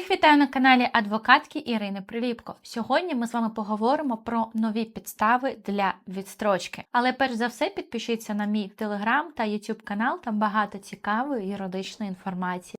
Всіх вітаю на каналі адвокатки Ірини Приліпко. Сьогодні ми з вами поговоримо про нові підстави для відстрочки. Але перш за все підпишіться на мій телеграм та ютуб канал, там багато цікавої юридичної інформації.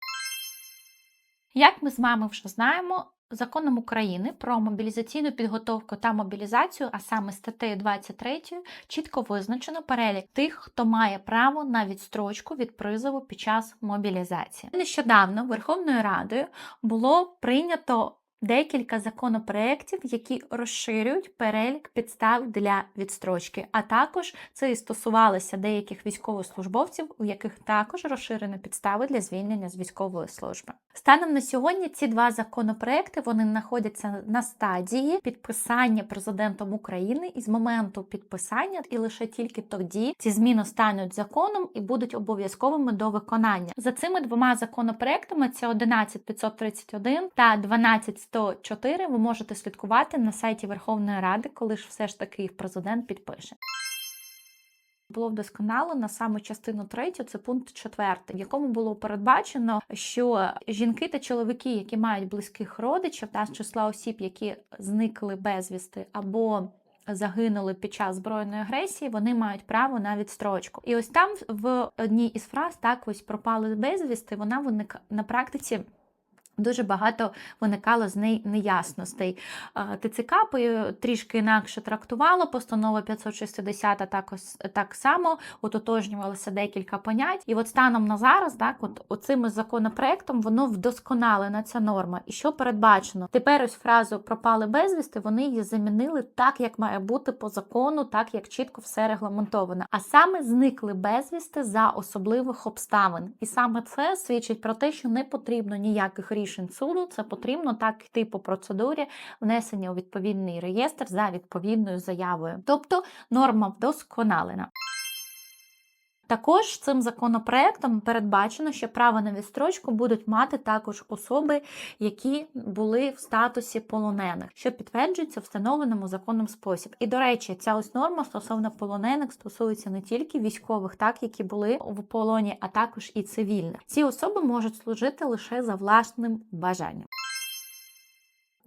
Як ми з вами вже знаємо, законом України про мобілізаційну підготовку та мобілізацію, а саме статтею 23, чітко визначено перелік тих, хто має право на відстрочку від призову під час мобілізації. Нещодавно Верховною Радою було прийнято декілька законопроєктів, які розширюють перелік підстав для відстрочки. А також це і стосувалося деяких військовослужбовців, у яких також розширені підстави для звільнення з військової служби. Станом на сьогодні ці два законопроекти вони знаходяться на стадії підписання президентом України, і з моменту підписання, і лише тільки тоді ці зміни стануть законом і будуть обов'язковими до виконання. За цими двома законопроектами це 11531 та 12104 Ви можете слідкувати на сайті Верховної Ради, коли ж все ж таки їх президент підпише. Було вдосконалено саме частину третю, це пункт четвертий, в якому було передбачено, що жінки та чоловіки, які мають близьких родичів, та з числа осіб, які зникли безвісти або Загинули під час збройної агресії, вони мають право на відстрочку. І ось там в одній із фраз так ось пропали безвісти. Вона виник на практиці. Дуже багато виникало з неї неясностей. ТЦК трішки інакше трактувало, постанова 560 так, так само ототожнювалося декілька понять. І от станом на зараз, так, от оцим законопроектом воно вдосконалена ця норма. І що передбачено? Тепер ось фразу пропали безвісти, вони її замінили так, як має бути по закону, так як чітко все регламентовано. А саме зникли безвісти за особливих обставин. І саме це свідчить про те, що не потрібно ніяких рішень рішень суду, це потрібно так йти по процедурі внесення у відповідний реєстр за відповідною заявою. Тобто норма вдосконалена. Також цим законопроектом передбачено, що право на відстрочку будуть мати також особи, які були в статусі полонених, що підтверджується встановленому законом спосіб. І, до речі, ця ось норма стосовно полонених стосується не тільки військових, так які були в полоні, а також і цивільних. Ці особи можуть служити лише за власним бажанням.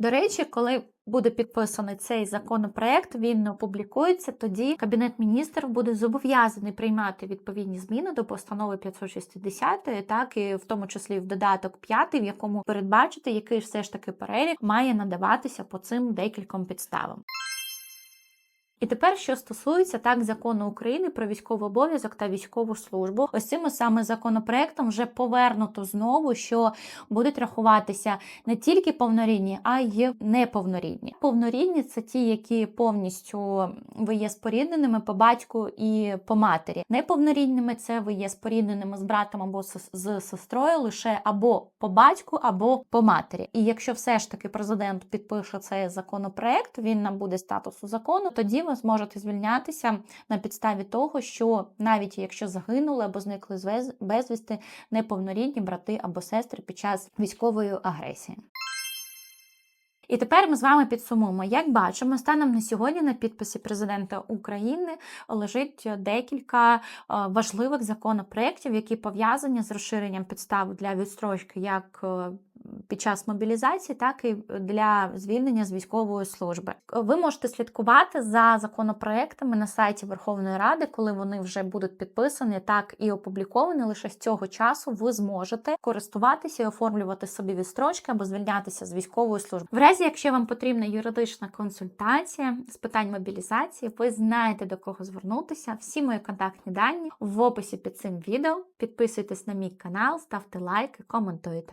До речі, коли буде підписаний цей законопроект, він опублікується, тоді Кабінет міністрів буде зобов'язаний приймати відповідні зміни до постанови 560, так і в тому числі в додаток 5, в якому передбачити, який все ж таки перелік має надаватися по цим декільком підставам. І тепер, що стосується так закону України про військовий обов'язок та військову службу, ось цим саме законопроектом вже повернуто знову, що будуть рахуватися не тільки повнорідні, а й неповнорідні. Повнорідні це ті, які повністю ви є спорідненими по батьку і по матері. Неповнорідними це ви є спорідненими з братом або з сестрою лише або по батьку, або по матері. І якщо все ж таки президент підпише цей законопроект, він набуде статусу закону, тоді ви зможете звільнятися на підставі того, що навіть якщо загинули або зникли безвісти неповнорідні брати або сестри під час військової агресії. І тепер ми з вами підсумуємо. Як бачимо, станом на сьогодні на підписі президента України лежить декілька важливих законопроєктів, які пов'язані з розширенням підстав для відстрочки як під час мобілізації, так і для звільнення з військової служби. Ви можете слідкувати за законопроектами на сайті Верховної Ради, коли вони вже будуть підписані, так і опубліковані. Лише з цього часу ви зможете користуватися і оформлювати собі відстрочки або звільнятися з військової служби. В разі, якщо вам потрібна юридична консультація з питань мобілізації, ви знаєте до кого звернутися. Всі мої контактні дані в описі під цим відео. Підписуйтесь на мій канал, ставте лайки, коментуйте.